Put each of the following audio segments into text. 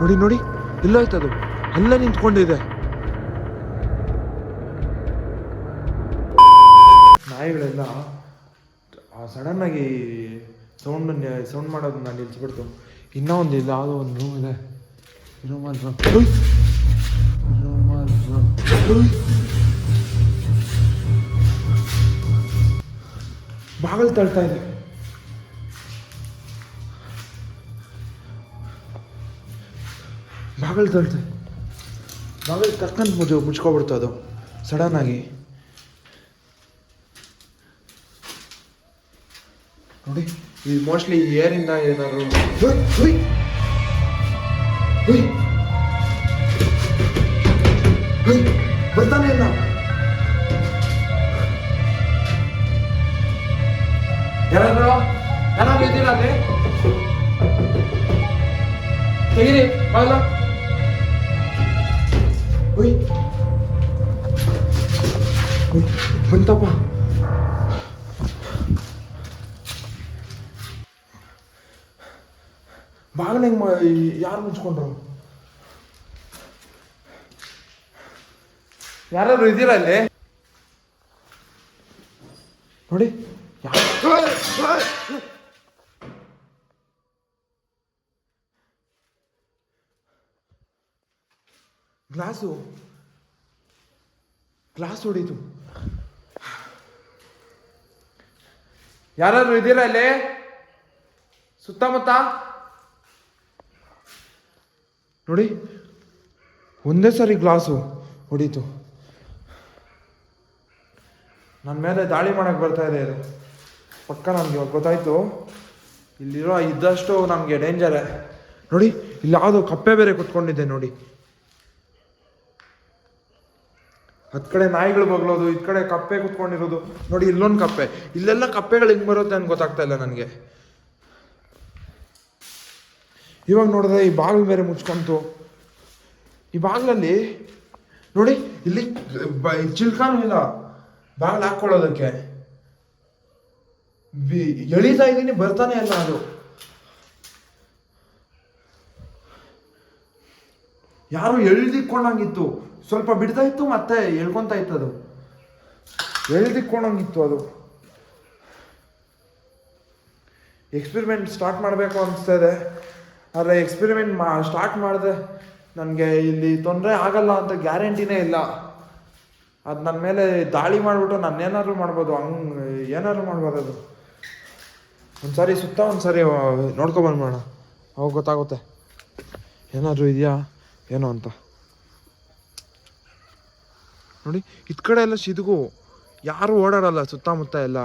ನೋಡಿ ನೋಡಿ. ಎಲ್ಲೋಯ್ತು ಅದು. ಅಲ್ಲೇ ನಿಂತ್ಕೊಂಡಿದೆ. ನಾಯಿಗಳೆಲ್ಲ ಸಡನ್ ಆಗಿ ಸೌಂಡ್ ಸೌಂಡ್ ಮಾಡೋದನ್ನ ನಿಲ್ಸ್ಬಿಡ್ತು. ಇನ್ನೂ ಒಂದು ಇಲ್ಲ ಅದು ಒಂದು ರೂಮ್ ಇದೆ. ರೂಮಲ್ ರೂಮಲ್ ಬಾಗಿಲು ತಳ್ತಾ ಇದೆ. ಬಾಗಿಲು ತಳ್ತೆ. ಬಾಗಿಲು ತಕ್ಕಂತ ಮುಜು, ಮುಚ್ಕೊಬಿಡ್ತು ಅದು. ಸಡನ್ ಆಗಿ. ನೋಡಿ ಇದು ಮೋಸ್ಟ್ಲಿ ಏರಿಂದ ಏನಾದ್ರು. ಬರ್ತಾನೆ ಇಲ್ಲ. ಯಾರಾದ್ರೂ? ಯಾರಾದ್ರೂ ಇದ್ದೀರಾ ಅಲ್ಲಿ? ತೆಗಿರಿ, ಬಾಗಿಲು. ಹುಯ್ ಹುಯ್ ಬಂತಪ್ಪ ಬಾಗಿಲು ಯಾರು ಮುಚ್ಕೊಂಡ್ರು ಯಾರಾದ್ರು ಇದ್ದೀರಾ ಅಲ್ಲಿ ನೋಡಿ ಗ್ಲಾಸು. ಗ್ಲಾಸ್ ಹೊಡೀತು. ಯಾರಾದ್ರೂ ಇದ್ದೀರಾ ಅಲ್ಲಿ ಸುತ್ತಮುತ್ತ? ನೋಡಿ, ಒಂದೇ ಸರಿ ಗ್ಲಾಸು ಹೊಡೀತು. ನನ್ನ ಮೇಲೆ ದಾಳಿ ಮಾಡಕ್ಕೆ ಬರ್ತಾ ಇದೆ ಇದು. ಪಕ್ಕ ನಮ್ಗೆ ಇವಾಗ ಗೊತ್ತಾಯ್ತು. ಇಲ್ಲಿರೋ ಇದ್ದಷ್ಟು ನಮಗೆ ಡೇಂಜರೇ. ನೋಡಿ ಇಲ್ಲಿ ಯಾವುದೋ ಕಪ್ಪೆ ಬೇರೆ ಕುತ್ಕೊಂಡಿದ್ದೆ ನೋಡಿ. ಹತ್ ಕಡೆ ನಾಯಿಗಳು ಬಗ್ಲೋದು ಈ ಕಡೆ ಕಪ್ಪೆ ಕುತ್ಕೊಂಡಿರೋದು. ನೋಡಿ ಇಲ್ಲೊಂದು ಕಪ್ಪೆ. ಇಲ್ಲೆಲ್ಲ ಕಪ್ಪೆಗಳು ಹಿಂಗೆ ಬರುತ್ತೆ ಅಂತ ಗೊತ್ತಾಗ್ತಾ ಇಲ್ಲ ನನಗೆ. ಇವಾಗ ನೋಡಿದ್ರೆ ಈ ಬಾಗಿಲು ಬೇರೆ ಮುಚ್ಕೊಂತು. ಈ ಬಾಗಿಲಲ್ಲಿ, ನೋಡಿ, ಇಲ್ಲಿ ಚಿಲ್ಕಾನು ಇಲ್ಲ. ಬಾಗಿಲು ಹಾಕ್ಕೊಳ್ಳೋದಕ್ಕೆ. ಎಳಿತಾ ಇದ್ದೀನಿ, ಬರ್ತಾನೆ ಇಲ್ಲ ಅದು. ಯಾರು ಎಳ್ದಿಕ್ಕೊಂಡಂಗಿತ್ತು ಸ್ವಲ್ಪ ಬಿಡ್ತಾ ಇತ್ತು, ಮತ್ತೆ ಎಳ್ಕೊಂತ ಇತ್ತು ಅದು. ಎಳ್ದಿಕ್ಕೊಂಡಂಗಿತ್ತು ಅದು. ಎಕ್ಸ್ಪಿರಿಮೆಂಟ್ ಸ್ಟಾರ್ಟ್ ಮಾಡಬೇಕು ಅನಿಸ್ತಾ ಇದೆ. ಆದರೆ ಎಕ್ಸ್ಪಿರಿಮೆಂಟ್ ಮಾ ಸ್ಟಾರ್ಟ್ ಮಾಡಿದೆ ನನಗೆ ಇಲ್ಲಿ ತೊಂದರೆ ಆಗಲ್ಲ ಅಂತ ಗ್ಯಾರಂಟಿನೇ ಇಲ್ಲ. ಅದು ನನ್ನ ಮೇಲೆ ದಾಳಿ ಮಾಡಿಬಿಟ್ಟು ನಾನು ಏನಾದರೂ ಮಾಡ್ಬೋದು, ಹಂಗೆ ಏನಾದರೂ ಮಾಡ್ಬೋದು ಅದು. ಒಂದ್ಸಾರಿ ಸುತ್ತ, ಒಂದ್ಸರಿ ನೋಡ್ಕೊಬಂದು ಮಾಡೋಣ ಅವಾಗ ಗೊತ್ತಾಗುತ್ತೆ. ಏನಾದರೂ ಇದೆಯಾ, ಏನೋ ಅಂತ. ನೋಡಿ, ಇದ್ ಕಡೆ ಎಲ್ಲ ಸಿದುಗು, ಯಾರು ಓಡಾಡಲ್ಲ, ಸುತ್ತಮುತ್ತ ಎಲ್ಲ.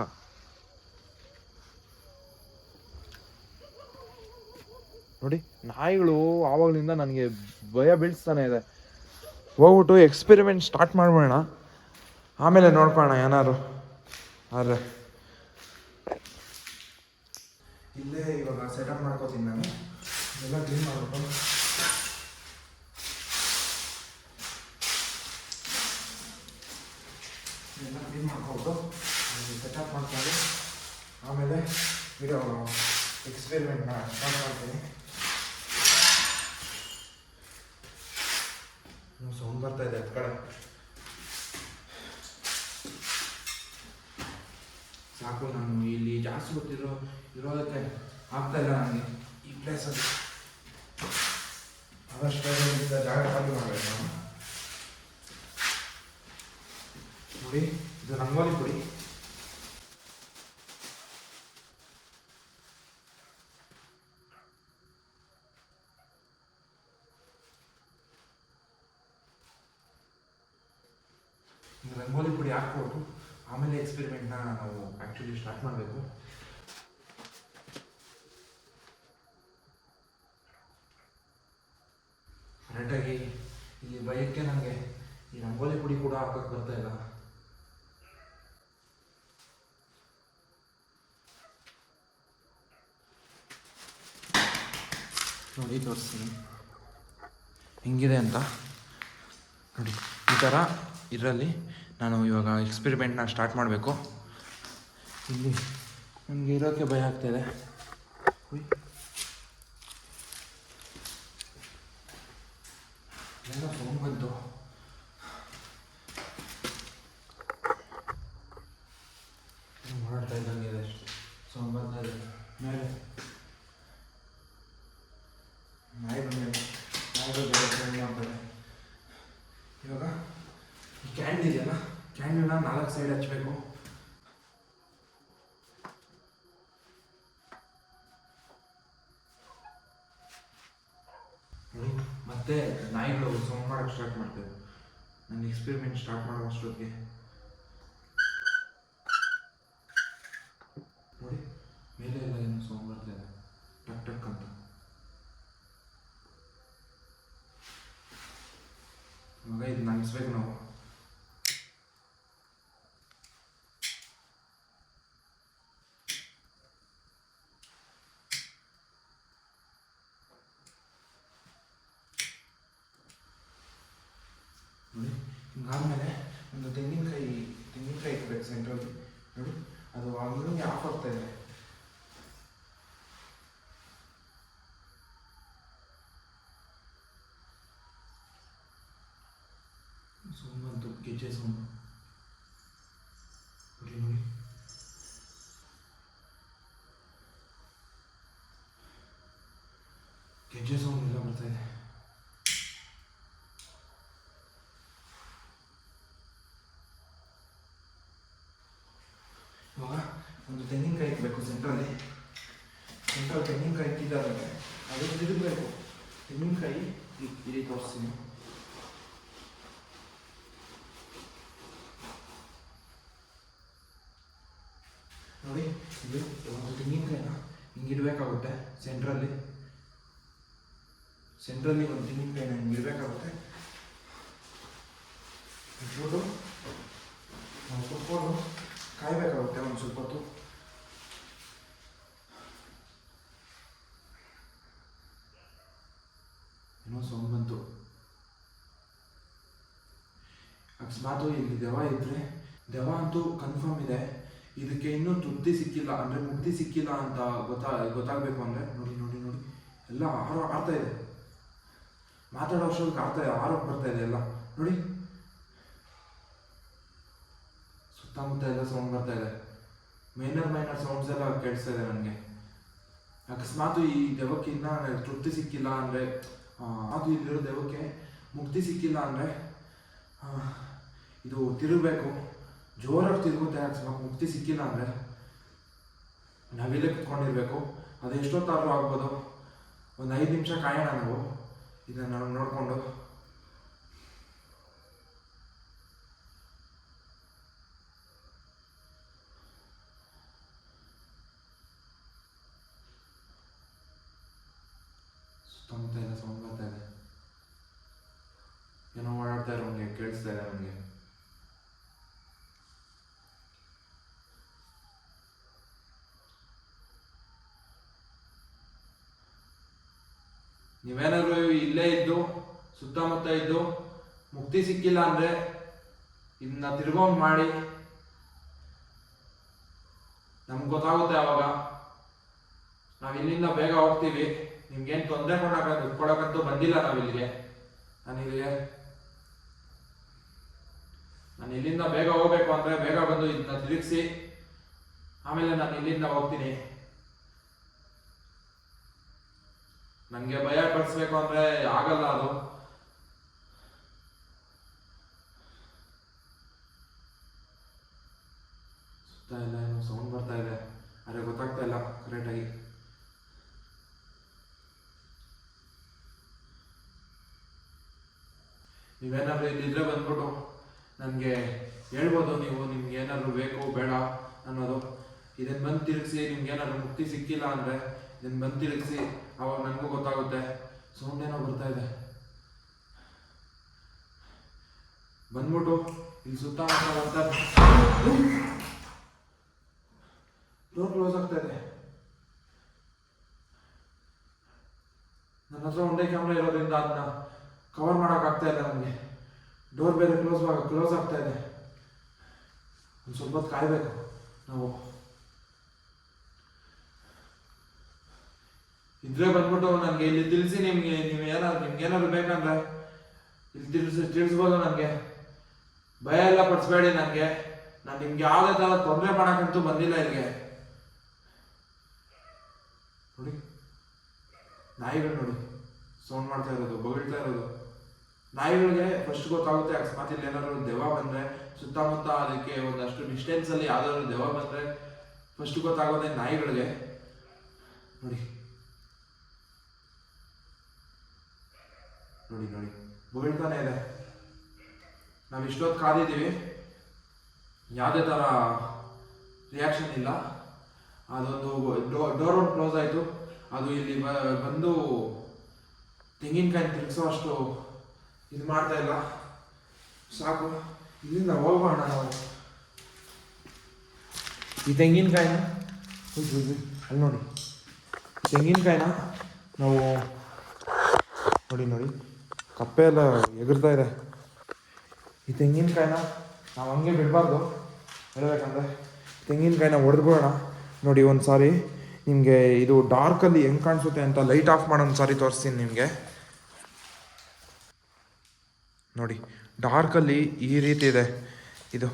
ನೋಡಿ, ನಾಯಿಗಳು ಆವಾಗಲಿಂದ ನನಗೆ ಭಯ ಬೀಳಿಸ್ತಾನೆ ಇದೆ. ಹೋಗ್ಬಿಟ್ಟು ಎಕ್ಸ್ಪೆರಿಮೆಂಟ್ ಸ್ಟಾರ್ಟ್ ಮಾಡ್ಬೋಣ ಆಮೇಲೆ ನೋಡ್ಕೋಣ ಏನಾರು ಆದ್ರೆ. ಇಲ್ಲೇ ಇವಾಗ ಸೆಟಪ್ ಮಾಡ್ಕೋತೀನಿ ನಾನು. ಎಲ್ಲ ಕ್ಲೀನ್ ಮಾಡ್ಬಿಟ್ಟು. ಎಲ್ಲ ಕ್ಲೀನ್ ಸೆಟಪ್ ಮಾಡ್ಕೊಂಡು ಆಮೇಲೆ ವಿಡಿಯೋ ಎಕ್ಸ್ಪೆರಿಮೆಂಟ್ನ ಸ್ಟಾರ್ಟ್ ಮಾಡ್ತೀನಿ ಸೌಂಡ್ ಬರ್ತಾ ಇದೆ ಅದ್ ಕಡೆ ಸಾಕು, ನಾನು ಇಲ್ಲಿ ಜಾಸ್ತಿ ಗೊತ್ತಿರೋ ಇರೋದಕ್ಕೆ ಆಗ್ತಾ ಇಲ್ಲ ನನಗೆ. ಈ ಪ್ಲೇಸಲ್ಲಿ ಆದಷ್ಟು ಜಾಗ ಖಾಲಿ ಮಾಡಬೇಕು ನಾನು ನೋಡಿ ಇದು ರಂಗೋಲಿ ಪುಡಿ ಈ ರಂಗೋಲಿ ಪುಡಿ ಹಾಕ್ಬೋದು ಆಮೇಲೆ ಎಕ್ಸ್ಪೆರಿಮೆಂಟ್ನ ನಾವು ಆ್ಯಕ್ಚುಲಿ ಸ್ಟಾರ್ಟ್ ಮಾಡಬೇಕು. ಕರೆಕ್ಟಾಗಿ ಇಲ್ಲಿ ಭಯಕ್ಕೆ ನನಗೆ ಈ ರಂಗೋಲಿ ಪುಡಿ ಕೂಡ ಹಾಕೋಕ್ಕೆ ಬರ್ತಾ ಇಲ್ಲ. ನೋಡಿ ತೋರಿಸ್ತೀನಿ. ಹೆಂಗಿದೆ ಅಂತ ನೋಡಿ. ಈ ಥರ ಇದರಲ್ಲಿ ನಾನು ಇವಾಗ ಎಕ್ಸ್ಪೆರಿಮೆಂಟ್ನ ಸ್ಟಾರ್ಟ್ ಮಾಡಬೇಕು. ಇಲ್ಲಿ ನನಗೆ ಇರೋಕ್ಕೆ ಭಯ ಆಗ್ತಾಯಿದೆ ಏನೋ ಸೌಂಡ್ ಬಂತು ಏನ್ ಮಾಡ್ತಾ ಇದ್ದಂಗಿದೆ ಅಷ್ಟೇ ಸೌಂಡ್ ಬರ್ತಾ ಇದೆ ಮೇಲೆ ನಾಯಿ ಬಂದಿದೆ ನಾಯಿಗಳು ಬೇರೆ ಸೌಂಡ್ ಮಾಡ್ತಾರೆ ಇವಾಗ ಈ ಕ್ಯಾಂಡ್ ಇದೆಯಲ್ಲ ಕ್ಯಾಂಡಲ್ನ ನಾಲ್ಕು ಸೈಡ್ ಹಚ್ಚಬೇಕು ಮತ್ತೆ ನಾಯಿಗಳು ಸೌಂಡ್ ಮಾಡೋಕ್ಕೆ ಸ್ಟಾರ್ಟ್ ಮಾಡ್ತೇವೆ ನನ್ನ ಎಕ್ಸ್ಪೆರಿಮೆಂಟ್ ಸ್ಟಾರ್ಟ್ ಮಾಡೋ ಅಷ್ಟೊತ್ತಿಗೆ. ನೋಡಿ, ಮೇಲೆ ಎಲ್ಲ ಏನು ಸೌಂಡ್ ಇದೆ. ಟಕ್ ಟಕ್ ಅಂತ ಇವಾಗ ಇದು ನಂಗಿಸ್ಬೇಕು ನಾವು ನೋಡಿ ಹಿಂಗಾದ್ಮೇಲೆ ಒಂದು ತೆಂಗಿನಕಾಯಿ ತೆಂಗಿನಕಾಯಿ ಇಟ್ಬೇಕು ಸೆಂಟ್ರಲ್ಲಿ ನೋಡಿ ಅದು ಹಂಗೆ ಆಫ್ ಆಗ್ತಾ ಇದೆ ಸೌಂಡ್ ಬಂತು ಗೆಜ್ಜೆ ಸೌಂಡ್ ನೋಡಿ ನೋಡಿ ಗೆಜ್ಜೆ ಸೌಂಡ್ ಎಲ್ಲ ಬರ್ತಾ ಇದೆ ಇವಾಗ ಒಂದು ತೆಂಗಿನಕಾಯಿ ಇಡಬೇಕು ಸೆಂಟ್ರಲ್ಲಿ ಸೆಂಟ್ರಲ್ಲಿ ತೆಂಗಿನಕಾಯಿ ಇಟ್ಟಿದ್ದಾರೆ ಅದು ತಿರುಗಬೇಕು ತೆಂಗಿನಕಾಯಿ ಈ ಈ ರೀತಿ ತೋರಿಸ್ತೀನಿ. ನೋಡಿ ಇದು ಒಂದು ತೆಂಗಿನಕಾಯಿನ ಹಿಂಗೆ ಇಡಬೇಕಾಗುತ್ತೆ ಸೆಂಟ್ರಲ್ಲಿ ಸೆಂಟ್ರಲ್ಲಿ ಒಂದು ತೆಂಗಿನಕಾಯಿನ ಹಿಂಗೆ ಇಡಬೇಕಾಗುತ್ತೆ. ಇಟ್ಬಿಟ್ಟು ನಾವು ಕುತ್ಕೊಂಡು ಕಾಯಬೇಕಾಗುತ್ತೆ ಒಂದು ಸ್ವಲ್ಪ ಹೊತ್ತು. ಏನೋ ಸೌಂಡ್ ಬಂತು. ಅಕಸ್ಮಾತ್ ಇಲ್ಲಿ ದೆವ ಇದ್ರೆ ದೆವ ಅಂತೂ ಕನ್ಫರ್ಮ್ ಇದೆ. ಇದಕ್ಕೆ ಇನ್ನೂ ತೃಪ್ತಿ ಸಿಕ್ಕಿಲ್ಲ, ಅಂದ್ರೆ ಮುಕ್ತಿ ಸಿಕ್ಕಿಲ್ಲ ಅಂತ ಗೊತ್ತಾ, ಗೊತ್ತಾಗಬೇಕು ಅಂದ್ರೆ, ನೋಡಿ ನೋಡಿ ನೋಡಿ, ಎಲ್ಲ ಆರೋ ಆಡ್ತಾ ಇದೆ. ಮಾತಾಡೋ ಅಷ್ಟೊಂದು ಆಡ್ತಾ ಇದೆ ಆರೋಗ್ಯ ಬರ್ತಾ ಇದೆ ಎಲ್ಲ. ನೋಡಿ. ಸುತ್ತಮುತ್ತ ಎಲ್ಲ ಸೌಂಡ್ ಬರ್ತಾ ಇದೆ. ಮೈನರ್ ಮೈನರ್ ಸೌಂಡ್ಸ್ ಎಲ್ಲ ಕೇಳಿಸ್ತಾ ಇದೆ ನನಗೆ. ಅಕಸ್ಮಾತ್ ಈ ದೆವಕ್ಕಿನ್ನ ತೃಪ್ತಿ ಸಿಕ್ಕಿಲ್ಲ ಅಂದರೆ ಅದು ಇಲ್ಲಿರೋ ದೆವಕ್ಕೆ ಮುಕ್ತಿ ಸಿಕ್ಕಿಲ್ಲ ಅಂದರೆ ಇದು ತಿರುಗಬೇಕು. ಜೋರಾಗಿ ತಿರುಗುತ್ತೆ, ಅಕಸ್ಮಾತ್ ಮುಕ್ತಿ ಸಿಕ್ಕಿಲ್ಲ ಅಂದರೆ ನಾವಿಲ್ಲೇ ಕುತ್ಕೊಂಡಿರ್ಬೇಕು. ಅದು ಎಷ್ಟೊತ್ತಾದರೂ ಆಗ್ಬೋದು. ಒಂದು ಐದು ನಿಮಿಷ ಕಾಯೋಣ ನಾವು. ಇದನ್ನು ನೋಡಿಕೊಂಡು. ಸುತ್ತಮುತ್ತ ಏನೋ ಸೌಂಡ್ ಇದೆ ಏನೋ ಓಡಾಡ್ತಾ ಇರೋ ನಮಗೆ ಕೇಳಿಸ್ತಾ ಇದೆ ನಮಗೆ ನೀವೇನಾದ್ರು ಇಲ್ಲೇ ಇದ್ದು, ಸುತ್ತಮುತ್ತ ಇದ್ದು, ಮುಕ್ತಿ ಸಿಕ್ಕಿಲ್ಲ ಅಂದ್ರೆ ಇದನ್ನ ತಿರ್ಗೊಂಡ್ ಮಾಡಿ. ನಮ್ಗೆ ಗೊತ್ತಾಗುತ್ತೆ ಅವಾಗ. ನಾವು ಇಲ್ಲಿಂದ ಬೇಗ ಹೋಗ್ತೀವಿ. ನಿಮ್ಗೇನ್ ತೊಂದರೆ ಕೊಡಕ ಕೊಡಕಂತೂ ಬಂದಿಲ್ಲ ನಾವ್ ಇಲ್ಲಿಗೆ ನಾನು ನಾನು ಇಲ್ಲಿಂದ ಬೇಗ ಹೋಗ್ಬೇಕು ಅಂದ್ರೆ ಬೇಗ ಬಂದು ಇದನ್ನ ತಿರುಗಿಸಿ, ಆಮೇಲೆ ನಾನು ಇಲ್ಲಿಂದ ಹೋಗ್ತೀನಿ. ನನಗೆ ಭಯ ಪಡಿಸ್ಬೇಕು ಅಂದ್ರೆ ಆಗಲ್ಲ ಅದು. ಸುತ್ತ ಇಲ್ಲ ಸೌಂಡ್ ಬರ್ತಾ ಇದೆ. ಅರೆ ಗೊತ್ತಾಗ್ತಾ ಇಲ್ಲ ಕರೆಕ್ಟಾಗಿ ನೀವೇನಾದ್ರು ಇಲ್ಲಿದ್ರೆ ಬಂದ್ಬಿಟ್ಟು ನನಗೆ ಹೇಳ್ಬೋದು, ನೀವು ನಿಮ್ಗೆ ಏನಾದರೂ ಬೇಕು, ಬೇಡ ಅನ್ನೋದು. ಇದನ್ನು ಬಂದು ತಿರುಗಿಸಿ, ನಿಮ್ಗೆ ಏನಾದರೂ ಮುಕ್ತಿ ಸಿಕ್ಕಿಲ್ಲ ಅಂದರೆ ಇದನ್ನು ಬಂದು ತಿರುಗಿಸಿ, ಅವಾಗ ನನಗೂ ಗೊತ್ತಾಗುತ್ತೆ. ಸೌಂಡೇನೋ ಬರ್ತಾ ಇದೆ. ಬಂದ್ಬಿಟ್ಟು ಇಲ್ಲಿ ಸುತ್ತಮುತ್ತ ಡೋರ್ ಕ್ಲೋಸ್ ಆಗ್ತಾ ಇದೆ. ನನ್ನ ಹತ್ರ ಒಂದೇ ಕ್ಯಾಮ್ರಾ ಇರೋದ್ರಿಂದ ಅದನ್ನ ಕವರ್ ಮಾಡೋಕ್ಕಾಗ್ತಾ ಇಲ್ಲ ನನಗೆ ಡೋರ್ ಬೇರೆ ಕ್ಲೋಸ್ ಕ್ಲೋಸ್ ಆಗ್ತಾ ಇದೆ. ಒಂದು ಸ್ವಲ್ಪ ಹೊತ್ತು ಕಾಯಬೇಕು ನಾವು. ಇದ್ರೆ ಬಂದ್ಬಿಟ್ಟು ನನಗೆ ಇಲ್ಲಿ ತಿಳಿಸಿ ನಿಮಗೆ, ನೀವು ಏನಾದ್ರು ನಿಮ್ಗೆ ಏನಾದ್ರು ಬೇಕಂದ್ರೆ ಇಲ್ಲಿ ತಿಳಿಸಿ, ತಿಳಿಸ್ಬೋದು ನನಗೆ ಭಯ ಎಲ್ಲ ಪಡಿಸ್ಬೇಡಿ ನನಗೆ ನಾನು ನಿಮ್ಗೆ ಯಾವುದೇ ಥರ ತೊಂದರೆ ಮಾಡೋಕ್ಕಂತೂ ಬಂದಿಲ್ಲ ಇಲ್ಲಿಗೆ. ನೋಡಿ. ನಾಯಿಗಳು ನೋಡಿ. ಸೌಂಡ್ ಮಾಡ್ತಾ ಇರೋದು, ಬಗಳ್ತಾ ಇರೋದು. ನಾಯಿಗಳಿಗೆ ಫಸ್ಟ್ ಗೊತ್ತಾಗುತ್ತೆ ಅಕಸ್ಮಾತ್ ಇಲ್ಲಿ, ಏನಾದ್ರು ದೆವ್ವ ಬಂದ್ರೆ ಸುತ್ತಮುತ್ತ ಅದಕ್ಕೆ ಒಂದಷ್ಟು ಡಿಸ್ಟೆನ್ಸ್ ಅಲ್ಲಿ ಯಾವ್ದಾದ್ರು ದೆವ್ವ ಬಂದ್ರೆ ಫಸ್ಟ್ ಗೊತ್ತಾಗೋದೇ ನಾಯಿಗಳಿಗೆ. ನೋಡಿ. ನೋಡಿ ನೋಡಿ. ಬೀಳ್ತಾನೆ ಇದೆ. ನಾವು ಇಷ್ಟೊತ್ತು ಕಾದಿದ್ದೀವಿ. ಯಾವುದೇ ಥರ ರಿಯಾಕ್ಷನ್ ಇಲ್ಲ. ಅದೊಂದು ಡೋರ್ ಒಂದು ಕ್ಲೋಸ್ ಆಯಿತು. ಅದು ಇಲ್ಲಿ ಬಂದು ತೆಂಗಿನಕಾಯಿ ತಿರುಗಿಸೋ ಅಷ್ಟು ಇದು ಮಾಡ್ತಾ ಇಲ್ಲ. ಸಾಕು. ಇಲ್ಲಿಂದ ಹೋಗೋಣ ನಾವು. ಈ ತೆಂಗಿನಕಾಯಿನ ಅಲ್ಲಿ ನೋಡಿ. ತೆಂಗಿನಕಾಯಿನ ನಾವು ನೋಡಿ ನೋಡಿ. ಕಪ್ಪೆ ಎಲ್ಲ ಎಗರ್ತಾ ಇದೆ. ಈ ತೆಂಗಿನಕಾಯಿನ ನಾವು ಹಂಗೆ ಬಿಡಬಾರ್ದು. ಹೇಳಬೇಕಂದ್ರೆ ತೆಂಗಿನಕಾಯಿನ ಹೊಡೆದ್ಬಿಡೋಣ ನೋಡಿ ಒಂದು ಸಾರಿ ನಿಮಗೆ ಇದು ಡಾರ್ಕಲ್ಲಿ ಹೆಂಗೆ ಕಾಣಿಸುತ್ತೆ ಅಂತ ಲೈಟ್ ಆಫ್ ಮಾಡೋ ಒಂದು ಸಾರಿ ತೋರಿಸ್ತೀನಿ ನಿಮಗೆ. ನೋಡಿ ಡಾರ್ಕಲ್ಲಿ ಈ ರೀತಿ ಇದೆ. ಇದು.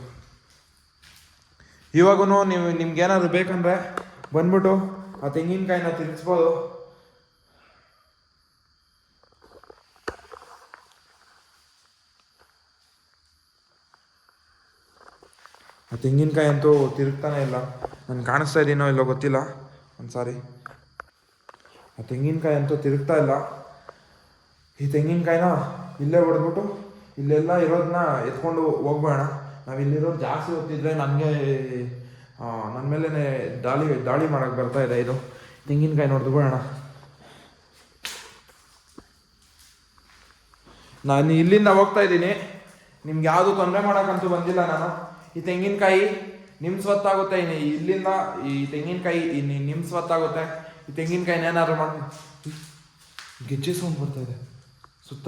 ಇವಾಗೂ ನೀವು ನಿಮ್ಗೇನಾದ್ರು ಬೇಕಂದ್ರೆ ಬಂದ್ಬಿಟ್ಟು ಆ ತೆಂಗಿನಕಾಯಿನ ತಿನ್ನಿಸ್ಬೋದು ಆ ತೆಂಗಿನಕಾಯಿ ಅಂತೂ ತಿರುಗ್ತಾನೆ ಇಲ್ಲ. ನಾನು ಕಾಣಿಸ್ತಾ ಇದ್ದೀನೋ ಇಲ್ಲೋ ಗೊತ್ತಿಲ್ಲ. ಒಂದು ಸಾರಿ ಆ ತೆಂಗಿನಕಾಯಿ ಅಂತೂ ತಿರುಗ್ತಾ ಇಲ್ಲ. ಈ ತೆಂಗಿನಕಾಯಿನ ಇಲ್ಲೇ ಹೊಡೆದ್ಬಿಟ್ಟು ಇಲ್ಲೆಲ್ಲ ಇರೋದನ್ನ ಎತ್ಕೊಂಡು ಹೋಗ್ಬೇಡ. ನಾವು ಇಲ್ಲಿರೋದು ಜಾಸ್ತಿ ಹೊತ್ತಿದ್ರೆ ನನಗೆ ನನ್ನ ಮೇಲೇ ದಾಳಿ ದಾಳಿ ಮಾಡೋಕ್ಕೆ ಬರ್ತಾ ಇದೆ ಇದು. ತೆಂಗಿನಕಾಯಿ ನೋಡ್ದು ಬಿಡೋಣ ನಾನು ಇಲ್ಲಿಂದ ಹೋಗ್ತಾ ಇದ್ದೀನಿ. ನಿಮ್ಗೆ ಯಾವುದು ತೊಂದರೆ ಮಾಡೋಕ್ಕಂತೂ ಬಂದಿಲ್ಲ ನಾನು. ಈ ತೆಂಗಿನಕಾಯಿ ನಿಮ್ಮ ಸ್ವತ್ತಾಗುತ್ತೆ, ಇನ್ನು ಇಲ್ಲಿಂದ ಈ ತೆಂಗಿನಕಾಯಿ, ಇನ್ನು ನಿಮ್ಮ ಸ್ವತ್ತಾಗುತ್ತೆ. ಈ ತೆಂಗಿನಕಾಯಿನ ಏನಾದ್ರು ಮಾಡಿ ಗೆಜ್ಜೆ ಸೌಂಡ್ ಬರ್ತಾ ಇದೆ. ಸುತ್ತ.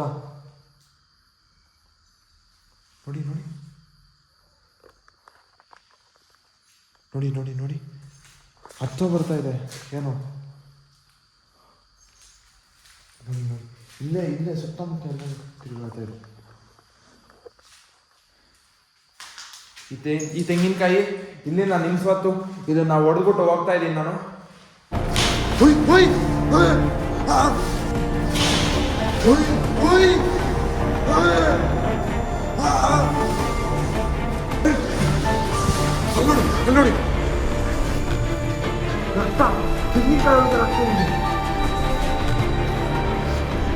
ನೋಡಿ ನೋಡಿ. ನೋಡಿ ನೋಡಿ ನೋಡಿ. ಹತ್ತೋ ಬರ್ತಾ ಇದೆ. ಏನು? ನೋಡಿ ನೋಡಿ. ಇಲ್ಲೇ ಇಲ್ಲೇ ಸುತ್ತಮುತ್ತ ಎಲ್ಲ ತಿರುಗಾಡ್ತಾ ಇದೆ. ಈ ತೆ ಈ ತೆಂಗಿನಕಾಯಿ ನಾನು ನಿಲ್ಸ್ವತ್ತು ಇದನ್ನ ಹೊಡೆದ್ಬಿಟ್ಟು ಹೋಗ್ತಾ ಇದ್ದೀನಿ ನಾನು.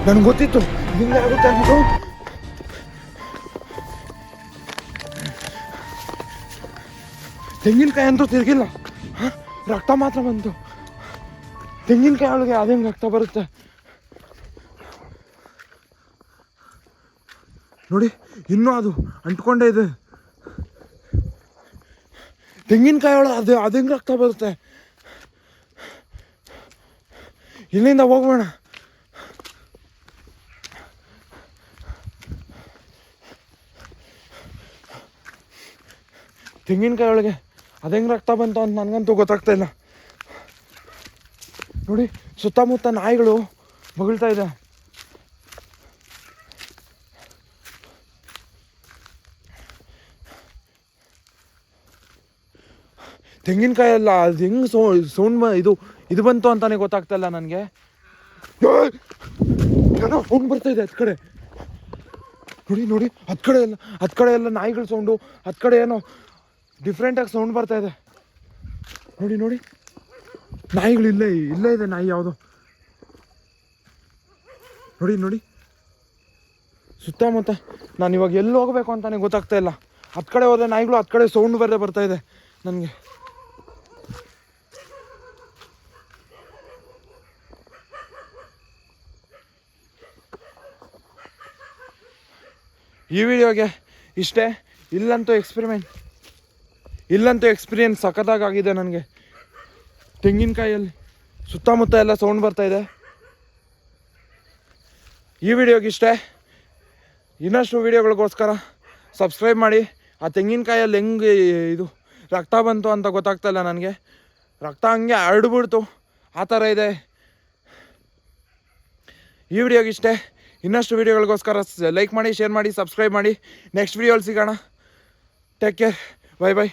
ನನಗೆ ಗೊತ್ತಿತ್ತು. ಹಿಂಗೆ ಆಗುತ್ತೆ ಅಂದ್ಬಿಟ್ಟು ತೆಂಗಿನಕಾಯಿ ಅಂತೂ ತಿರುಗಿಲ್ಲ? ರಕ್ತ ಮಾತ್ರ ಬಂತು. ತೆಂಗಿನಕಾಯಿ ಒಳಗೆ ಅದೇನು ರಕ್ತ ಬರುತ್ತೆ. ನೋಡಿ, ಇನ್ನೂ ಅದು ಅಂಟ್ಕೊಂಡೇ ಇದೆ. ತೆಂಗಿನಕಾಯಿ ಒಳಗೆ ಅದು ಅದು ಹೆಂಗೆ ರಕ್ತ ಬರುತ್ತೆ? ಇಲ್ಲಿಂದ ಹೋಗೋಣ ತೆಂಗಿನಕಾಯಿ ಒಳಗೆ ಅದು ಹೆಂಗೆ ರಕ್ತ ಬಂತು ಅಂತ ನನಗಂತೂ ಗೊತ್ತಾಗ್ತಾ ಇಲ್ಲ. ನೋಡಿ, ಸುತ್ತಮುತ್ತ ನಾಯಿಗಳು ಬಗಳ್ತಾ ಇದೆ. ತೆಂಗಿನಕಾಯಿ ಅಲ್ಲ ಅದು ಹೆಂಗೆ ಸೌ ಸೌಂಡ್ ಇದು ಇದು ಬಂತು ಅಂತಾನೆ ಗೊತ್ತಾಗ್ತಾ ಇಲ್ಲ ನನಗೆ ಸೌಂಡ್ ಬರ್ತಾ ಇದೆ ಹತ್ ಕಡೆ ನೋಡಿ ನೋಡಿ ಹತ್ ಕಡೆ ಎಲ್ಲ ಹತ್ ಕಡೆ ಎಲ್ಲ ನಾಯಿಗಳ ಸೌಂಡು ಹತ್ ಕಡೆ ಏನೋ ಡಿಫ್ರೆಂಟಾಗಿ ಸೌಂಡ್ ಬರ್ತಾ ಇದೆ. ನೋಡಿ ನೋಡಿ, ನಾಯಿಗಳು ಇಲ್ಲೇ ಇಲ್ಲೇ ಇದೆ ನಾಯಿ ಯಾವುದು. ನೋಡಿ ನೋಡಿ, ಸುತ್ತಮುತ್ತ ನಾನು ಇವಾಗ ಎಲ್ಲಿ ಹೋಗ್ಬೇಕು ಅಂತಾನೆ ಗೊತ್ತಾಗ್ತಾ ಇಲ್ಲ. ಹತ್ ಕಡೆ ಹೋದರೆ ನಾಯಿಗಳು ಹತ್ ಕಡೆ ಸೌಂಡ್ ಬೇರೆ ಬರ್ತಾ ಇದೆ ನನಗೆ. ಈ ವಿಡಿಯೋಗೆ ಇಷ್ಟೇ. ಇಲ್ಲಂತೂ ಎಕ್ಸ್ಪೆರಿಮೆಂಟ್ ಇಲ್ಲಂತೂ ಎಕ್ಸ್ಪೀರಿಯನ್ಸ್ ಸಖತ್ತಾಗಿದೆ ನನಗೆ. ತೆಂಗಿನಕಾಯಲ್ಲಿ ಸುತ್ತಮುತ್ತ ಎಲ್ಲ ಸೌಂಡ್ ಬರ್ತಾ ಇದೆ. ಈ ವಿಡಿಯೋಗೆ ಇಷ್ಟೇ. ಇನ್ನಷ್ಟು ವಿಡಿಯೋಗಳಿಗೋಸ್ಕರ ಸಬ್ಸ್ಕ್ರೈಬ್ ಮಾಡಿ. ಆ ತೆಂಗಿನಕಾಯಲ್ಲಿ ಹೆಂಗೆ ಇದು ರಕ್ತ ಬಂತು ಅಂತ ಗೊತ್ತಾಗ್ತಾಯಿಲ್ಲ ನನಗೆ. ರಕ್ತ ಹಂಗೆ ಹರಡ್ಬಿಡ್ತು. ಆ ಥರ ಇದೆ. ಈ ವಿಡಿಯೋಗೆ ಇಷ್ಟೇ. ಇನ್ನಷ್ಟು ವೀಡಿಯೋಗಳಿಗೋಸ್ಕರ ಲೈಕ್ ಮಾಡಿ ಶೇರ್ ಮಾಡಿ ಸಬ್ಸ್ಕ್ರೈಬ್ ಮಾಡಿ. ನೆಕ್ಸ್ಟ್ ವೀಡಿಯೋಲಿ ಸಿಗೋಣ. Take care bye bye